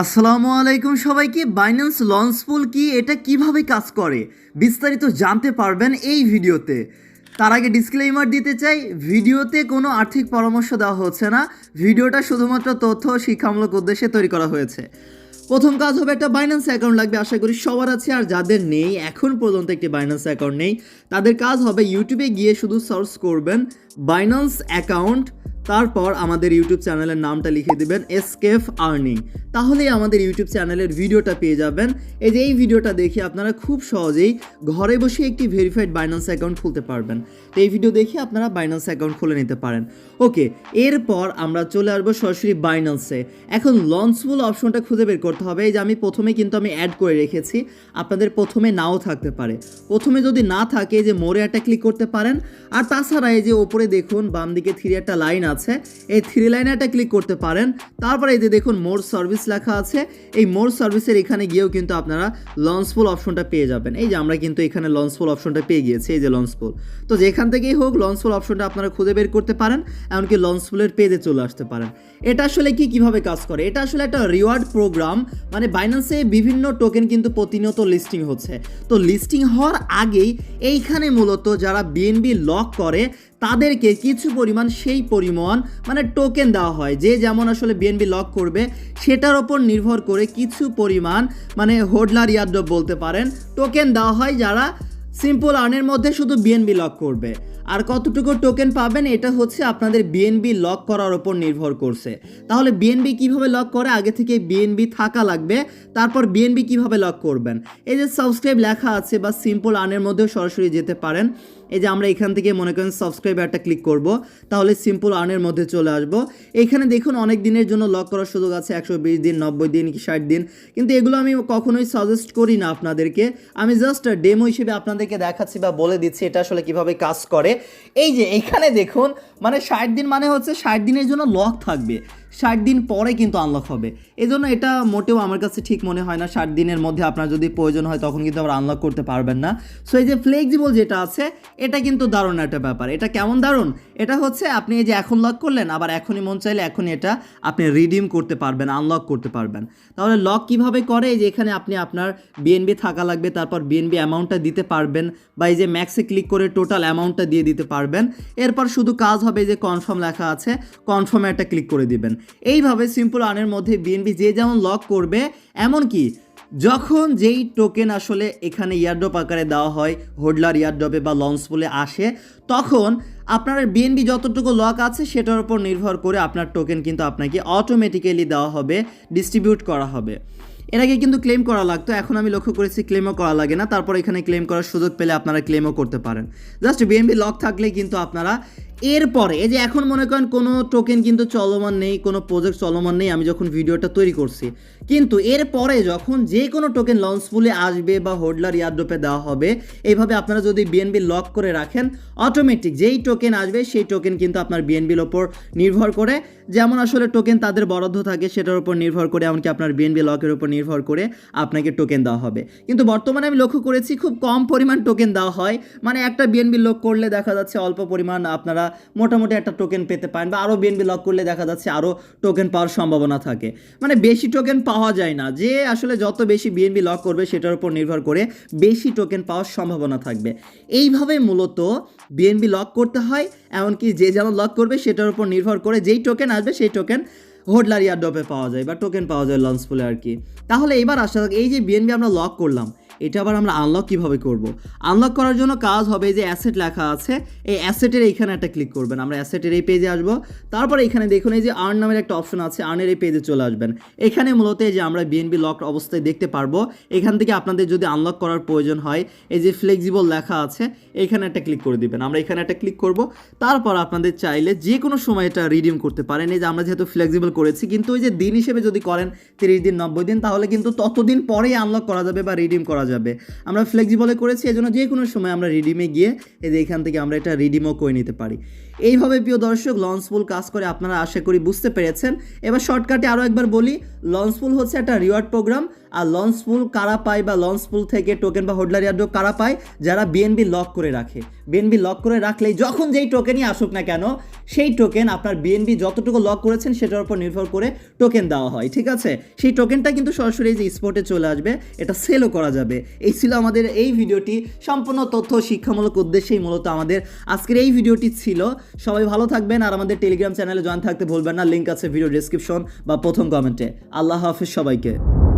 আসসালামু আলাইকুম সবাইকে বাইন্যান্স লঞ্চ পুল কি? এটা কীভাবে কাজ করে? বিস্তারিত জানতে পারবেন এই ভিডিওতে। তার আগে ডিসক্লেইমার দিতে চাই, ভিডিওতে কোনো আর্থিক পরামর্শ দেওয়া হচ্ছে না। ভিডিওটা শুধুমাত্র তথ্য শিক্ষামূলক উদ্দেশ্যে তৈরি করা হয়েছে। প্রথম কাজ হবে একটা বাইন্যান্স অ্যাকাউন্ট লাগবে, আশা করি সবার আছে, আর যাদের নেই, এখন পর্যন্ত একটি বাইন্যান্স অ্যাকাউন্ট নেই। তাদের কাজ হবে ইউটিউবে গিয়ে শুধু সার্চ করবেন বাইন্যান্স অ্যাকাউন্ট তারপর আমাদের ইউটিউব চ্যানেলের নামটা লিখে দেবেন এসকেফ আর্নিং তাহলেই আমাদের ইউটিউব চ্যানেলের ভিডিওটা পেয়ে যাবেন। এই যে এই ভিডিওটা দেখে আপনারা খুব সহজেই ঘরে বসে একটি ভেরিফাইড বাইন্যান্স অ্যাকাউন্ট খুলতে পারবেন। তো এই ভিডিও দেখে আপনারা বাইন্যান্স অ্যাকাউন্ট খুলে নিতে পারেন। ওকে এরপর আমরা চলে আসব সরাসরি বাইন্যান্সে এখন লঞ্চফুল অপশনটা খুঁজে বের করতে হবে। এই যে আমি প্রথমে কিন্তু আমি অ্যাড করে রেখেছি। আপনাদের প্রথমে নাও থাকতে পারে। প্রথমে যদি না থাকে যে মোড়ে একটা ক্লিক করতে পারেন। আর তাছাড়া এই যে ওপরে দেখুন বাম দিকে থ্রি একটা লাইন আছে। এই থ্রি লাইনে একটা ক্লিক করতে পারেন। তারপরে এই যে দেখুন মোর সার্ভিস লেখা আছে। এই মোর সার্ভিসের এখানে গিয়েও কিন্তু আপনারা লঞ্চফুল অপশনটা পেয়ে যাবেন। এই যে আমরা কিন্তু এখানে লঞ্চফুল অপশনটা পেয়ে গিয়েছি, এই যে লঞ্চফুল তো যেখান থেকেই হোক লঞ্চফুল অপশনটা আপনারা খুঁজে বের করতে পারেন, এমনকি লঞ্চফুলের পেজে চলে আসতে পারেন। এটা আসলে কি, কীভাবে কাজ করে? এটা আসলে একটা রিওয়ার্ড প্রোগ্রাম মানে বাইন্যান্সে বিভিন্ন টোকেন কিন্তু প্রতিনিয়ত লিস্টিং হচ্ছে। তো লিস্টিং হওয়ার আগেই এইখানে মূলত যারা বিএনবি লক করে, তাদেরকে কিছু পরিমাণ সেই পরিমাণ মানে টোকেন দেওয়া হয়, যে যেমন আসলে বিএনবি লক করবে, সেটার ওপর নির্ভর করে কিছু পরিমাণ মানে হোডলার ইয়াদ বলতে পারেন টোকেন দেওয়া হয় যারা সিম্পল আর্নের মধ্যে শুধু বিএনবি লক করবে। আর কতটুকু টোকেন পাবেন, এটা হচ্ছে আপনাদের বিএনবি লক করার ওপর নির্ভর করছে। তাহলে বিএনবি কীভাবে লক করে? আগে থেকে বিএনবি থাকা লাগবে। তারপর বিএনবি কীভাবে লক করবেন? এই যে সাবস্ক্রাইব লেখা আছে বা সিম্পল আর্নের মধ্যেও সরাসরি যেতে পারেন। এই যে আমরা এখান থেকে মনে করেন সাবস্ক্রাইব একটা ক্লিক করব, তাহলে সিম্পল আর্নের মধ্যে চলে আসব। এখানে দেখুন অনেক দিনের জন্য লক করার সুযোগ আছে, একশো বিশ দিন, নব্বই দিন কি ষাট দিন। কিন্তু এগুলো আমি কখনোই সাজেস্ট করি না আপনাদেরকে। আমি জাস্ট ডেমো হিসেবে আপনাদেরকে দেখাচ্ছি বা বলে দিচ্ছি এটা আসলে কীভাবে কাজ করে। এই যে, এখানে দেখুন মানে ষাট দিন মানে হচ্ছে ষাট দিনের জন্য লক থাকবে। ষাট দিন পরে কিন্তু আনলক হবে। এই জন্য এটা মোটেও আমার কাছে ঠিক মনে হয় না। ষাট দিনের মধ্যে আপনার যদি প্রয়োজন হয়, তখন কিন্তু আবার আনলক করতে পারবেন না। সো এই যে ফ্লেক্সিবল যেটা আছে, এটা কিন্তু দারুণ একটা ব্যাপার। এটা কেমন দারুণ? এটা হচ্ছে আপনি এই যে এখন লক করলেন, আবার এখনই মন চাইলে এখনই এটা আপনি রিডিম করতে পারবেন আনলক করতে পারবেন। তাহলে লক কীভাবে করে? এই যে এখানে আপনি আপনার বিএনবি থাকা লাগবে, তারপর বিএনবি অ্যামাউন্টটা দিতে পারবেন বা এই যে ম্যাক্সে ক্লিক করে টোটাল অ্যামাউন্টটা দিয়ে দিতে পারবেন। এরপর শুধু কাজ হবে যে কনফার্ম লেখা আছে কনফার্মে একটা ক্লিক করে দিবেন। এইভাবে সিম্পল আনের মধ্যে বিএনবি যে যেমন লক করবে, এমনকি যখন যেই টোকেন আসলে এখানে ইয়ারড্রপ আকারে দেওয়া হয় হোডলার ইয়ারড্রপে বা লঞ্চ বলে আসে, তখন আপনার বিএনবি যতটুকু লক আছে সেটার উপর নির্ভর করে আপনার টোকেন কিন্তু আপনাকে অটোমেটিক্যালি দেওয়া হবে ডিস্ট্রিবিউট করা হবে। এর আগে কিন্তু ক্লেম করা লাগতো, এখন আমি লক্ষ্য করেছি ক্লেমও করা লাগে না, তারপর এখানে ক্লেম করার সুযোগ পেলে আপনারা ক্লেমও করতে পারেন। জাস্ট বিএনবি লক থাকলে কিন্তু আপনারা এরপরে এই যে এখন মনে করেন কোনো টোকেন কিন্তু চলমান নেই, কোনো প্রজেক্ট চলমান নেই, আমি যখন ভিডিওটা তৈরি করছি। কিন্তু এরপরে যখন যে কোনো টোকেন লঞ্চফুলে আসবে বা হোডলার ইয়ারড্রপে দেওয়া হবে এইভাবে আপনারা যদি বিএনবি লক করে রাখেন অটোমেটিক যেই টোকেন আসবে, সেই টোকেন কিন্তু আপনার বিএনবির ওপর নির্ভর করে। যেমন আসলে টোকেন তাদের বরাদ্দ থাকে, সেটার উপর নির্ভর করে, এমনকি আপনার বিএনবি লকের উপর নির্ভর করে আপনাকে টোকেন দেওয়া হবে। কিন্তু বর্তমানে আমি লক্ষ্য করেছি খুব কম পরিমাণ টোকেন দেওয়া হয়। মানে একটা বিএনবি লক করলে দেখা যাচ্ছে অল্প পরিমাণ আপনারা মোটামুটি একটা টোকেন পেতে পারেন বা আরও বিএনবি লক করলে দেখা যাচ্ছে আরও টোকেন পাওয়ার সম্ভাবনা থাকে। মানে বেশি টোকেন পাওয়া যায় না। যে আসলে যত বেশি বিএনবি লক করবে সেটার উপর নির্ভর করে বেশি টোকেন পাওয়ার সম্ভাবনা থাকবে। এইভাবে মূলত বিএনবি লক করতে হয়, এমনকি যে যেমন লক করবে সেটার উপর নির্ভর করে যেই টোকেন আসবে সেই টোকেন হোডলার ইয়ারডপে পাওয়া যায় বা টোকেন পাওয়া যায় লঞ্চ পুলে আর কি। তাহলে এবার আসা এই যে বিএনবি আমরা লক করলাম এটা আবার আমরা আনলক কীভাবে করব? আনলক করার জন্য কাজ হবে যে অ্যাসেট লেখা আছে, এই অ্যাসেটের এইখানে একটা ক্লিক করবেন। আমরা অ্যাসেটের এই পেজে আসব। তারপর এখানে দেখুন এই যে আর্ন নামের একটা অপশন আছে আর্নের এই পেজে চলে আসবেন। এখানে মূলত যে আমরা বিএনবি লক অবস্থায় দেখতে পারব। এখান থেকে আপনাদের যদি আনলক করার প্রয়োজন হয়, এই যে ফ্লেক্সিবল লেখা আছে, এখানে একটা ক্লিক করে দিবেন। আমরা এখানে একটা ক্লিক করব। তারপর আপনাদের চাইলে যে কোনো সময় এটা রিডিম করতে পারেন। এই যে আমরা যেহেতু ফ্লেক্সিবল করেছি, কিন্তু ওই যে দিন হিসেবে যদি করেন, তিরিশ দিন, নব্বই দিন, তাহলে কিন্তু ততদিন পরেই আনলক করা যাবে বা রিডিম করা যাবে। যাবে। আমরা ফ্লেক্সিবলে করেছি, এজন্য যে কোনো সময় আমরা রিডিমে গিয়ে এই যে এখান থেকে আমরা এটা রিডিমও করে নিতে পারি। এইভাবে প্রিয় দর্শক লঞ্চপুল কাজ করে আপনারা আশা করি বুঝতে পেরেছেন। এবার শর্টকাটে আরও একবার বলি লঞ্চপুল হচ্ছে একটা রিওয়ার্ড প্রোগ্রাম আর লঞ্চপুল কারা পায় বা লঞ্চপুল থেকে টোকেন বা হোডলার ইয়ার্ডও কারা পায়? যারা বিএনবি লক করে রাখে। বিএনবি লক করে রাখলেই যখন যেই টোকেনই আসুক না কেন, সেই টোকেন আপনার বিএনবি যতটুকু লক করেছেন, সেটার উপর নির্ভর করে টোকেন দেওয়া হয়, ঠিক আছে? সেই টোকেনটা কিন্তু সরাসরি যে স্পটে চলে আসবে, এটা সেলও করা যাবে। এই ছিল আমাদের এই ভিডিওটি। সম্পূর্ণ তথ্য শিক্ষামূলক উদ্দেশ্যেই মূলত আমাদের আজকের এই ভিডিওটি ছিল। সবাই ভালো থাকবেন আর আমাদের টেলিগ্রাম চ্যানেলে জয়েন থাকতে ভুলবেন না। লিঙ্ক আছে ভিডিও ডিসক্রিপশন বা প্রথম কমেন্টে আল্লাহ হাফিজ সবাইকে।